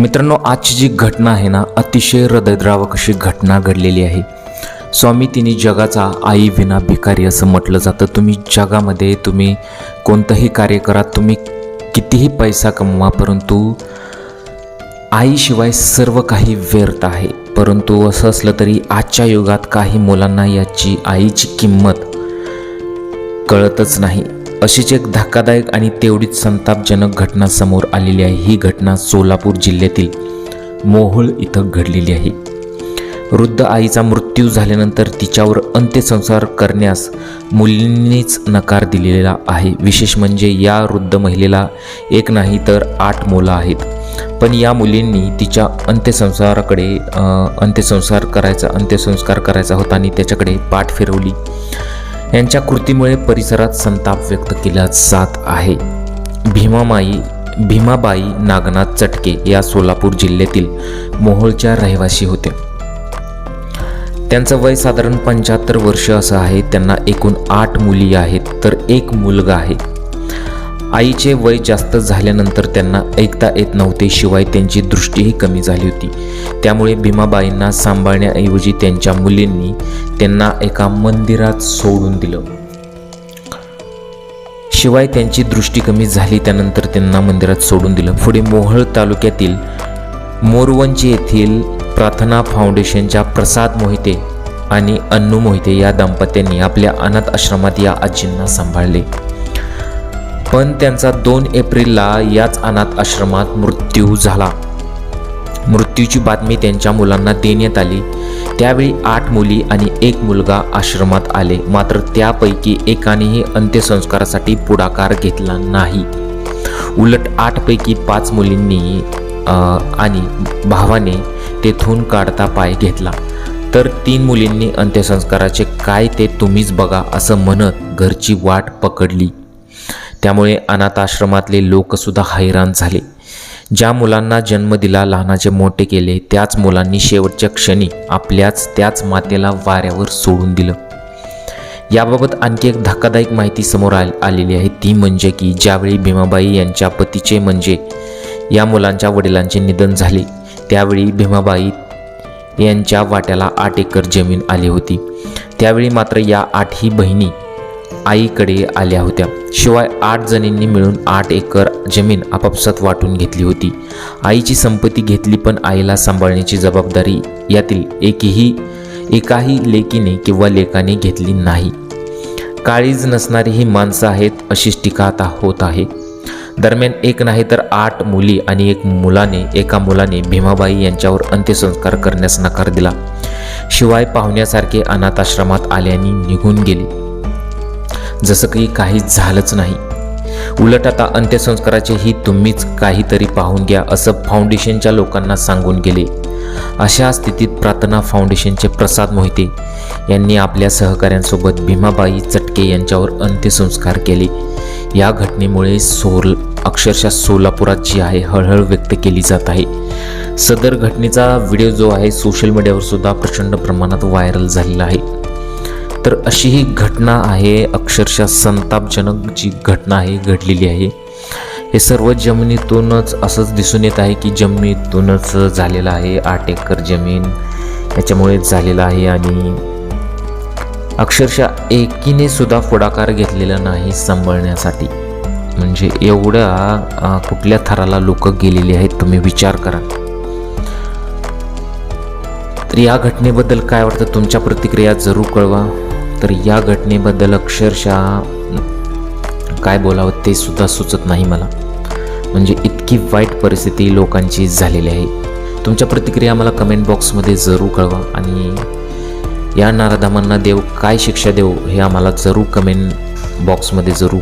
मित्रांनो आजची जी घटना आहे ना अतिशय हृदयद्रावक अशी घटना घडलेली आहे. स्वामी तिने जगाचा आई विना भिकारी असं म्हटलं जातं. तुम्ही जगामध्ये तुम्ही कोणतंही कार्य करा तुम्ही कितीही पैसा कमवा परंतु आईशिवाय सर्व काही व्यर्थ आहे. परंतु असं असलं तरी आजच्या युगात काही मुलांना याची आईची किंमत कळतच नाही. अशीच एक धक्कादायक आणि तेवढीच संतापजनक घटना समोर आलेली आहे. ही घटना सोलापूर जिल्ह्यातील मोहोळ इथं घडलेली आहे. वृद्ध आईचा मृत्यू झाल्यानंतर तिच्यावर अंत्यसंस्कार करण्यास मुलींनीच नकार दिलेला आहे. विशेष म्हणजे या वृद्ध महिलेला एक नाही तर आठ मुलं आहेत. पण या मुलींनी तिच्या अंत्यसंस्काराकडे अंत्यसंस्कार करायचा अंत्यसंस्कार करायचा होता आणि त्याच्याकडे पाठ फिरवली. यांच्या कृतीमुळे परिसरात संताप व्यक्त केला जात आहे. भीमामाई भीमाबाई नागनाथ चटके या सोलापूर जिल्ह्यातील मोहोळच्या रहिवासी होत्या त्यांचं वय साधारण पंच्याहत्तर वर्ष असं आहे. त्यांना एकूण आठ मुली आहेत. तर एक मुलगा आहे. आईचे वय जास्त झाल्यानंतर त्यांना ऐकता येत नव्हते शिवाय त्यांची दृष्टीही कमी झाली होती. त्यामुळे भीमाबाईंना सांभाळण्याऐवजी त्यांच्या मुलींनी त्यांना एका मंदिरात सोडून दिलं. शिवाय त्यांची दृष्टी कमी झाली त्यानंतर त्यांना मंदिरात सोडून दिलं. पुढे मोहळ तालुक्यातील मोरवंची येथील प्रार्थना फाउंडेशनच्या प्रसाद मोहिते आणि अन्नू मोहिते या दाम्पत्यांनी आपल्या अनाथ आश्रमात या आजींना सांभाळले. पण त्यांचा दोन एप्रिलला याच अनाथ आश्रमात मृत्यू झाला. मृत्यूची बातमी त्यांच्या मुलांना देण्यात आली. त्यावेळी आठ मुली आणि एक मुलगा आश्रमात आले. मात्र त्यापैकी एकानेही अंत्यसंस्कारासाठी पुढाकार घेतला नाही. उलट आठपैकी पाच मुलींनी आणि भावाने तेथून काढता पाय घेतला. तर तीन मुलींनी अंत्यसंस्काराचे काय ते तुम्हीच बघा असं म्हणत घरची वाट पकडली. त्यामुळे अनाथाश्रमातले लोकसुद्धा हैराण झाले. ज्या मुलांना जन्म दिला लहानाचे मोठे केले त्याच मुलांनी शेवटच्या क्षणी आपल्याच त्याच मातेला वाऱ्यावर सोडून दिलं. याबाबत आणखी एक धक्कादायक माहिती समोर आ आलेली आहे. ती म्हणजे की ज्यावेळी भीमाबाई यांच्या पतीचे म्हणजे या मुलांच्या वडिलांचे निधन झाले त्यावेळी भीमाबाई यांच्या वाट्याला आठ एकर जमीन आली होती. त्यावेळी मात्र या आठही बहिणी आईकडे आल्या होत्या. शिवाय आठ जणींनी मिळून आठ एकर जमीन आपापसात वाटून घेतली होती. आईची संपत्ती घेतली पण आईला सांभाळण्याची जबाबदारी यातील एकही एकाही लेकीने किंवा लेखाने घेतली नाही. काळीज नसणारी ही माणसं आहेत अशीच टीका आता होत आहे. दरम्यान एक नाही तर आठ मुली आणि एक मुलाने एका मुलाने भीमाबाई यांच्यावर अंत्यसंस्कार करण्यास नकार दिला. शिवाय पाहुण्यासारखे अनाथाश्रमात आल्याने निघून गेले. जसं काही काहीच झालंच नाही. उलट आता अंत्यसंस्काराचेही तुम्हीच काहीतरी पाहून घ्या असं फाउंडेशनच्या लोकांना सांगून गेले. अशा स्थितीत प्रार्थना फाउंडेशनचे प्रसाद मोहिते यांनी आपल्या सहकाऱ्यांसोबत भीमाबाई चटके यांच्यावर अंत्यसंस्कार केले. या घटनेमुळे सोल अक्षरशः सोलापुरात जी आहे हळहळ व्यक्त केली जात आहे. सदर घटनेचा व्हिडिओ जो आहे सोशल मीडियावर सुद्धा प्रचंड प्रमाणात व्हायरल झालेला आहे. तर अशी ही घटना आहे अक्षरशः संतापजनक जी घटना आहे घडलेली आहे. हे सर्व जमिनीतूनच असंच दिसून येत आहे की जमिनीतूनच झालेलं आहे आठ एकर जमीन याच्यामुळेच झालेलं आहे आणि अक्षरशः एकीने सुद्धा पुढाकार घेतलेला नाही सांभाळण्यासाठी. म्हणजे एवढ्या कुठल्या थराला लोक गेलेली आहेत तुम्ही विचार करा. तर या घटनेबद्दल काय वाटतं? तुमच्या प्रतिक्रिया जरूर कळवा. तर या घटनेबद्दल अक्षरशः काय बोलावं ते सुद्धा सुचत नाही मला. म्हणजे इतकी वाईट परिस्थिती लोकांची झालेली आहे. तुमच्या प्रतिक्रिया मला कमेंट बॉक्समध्ये जरूर कळवा आणि या नाराधामांना देव काय शिक्षा देऊ हे आम्हाला जरूर कमेंट बॉक्समध्ये जरूर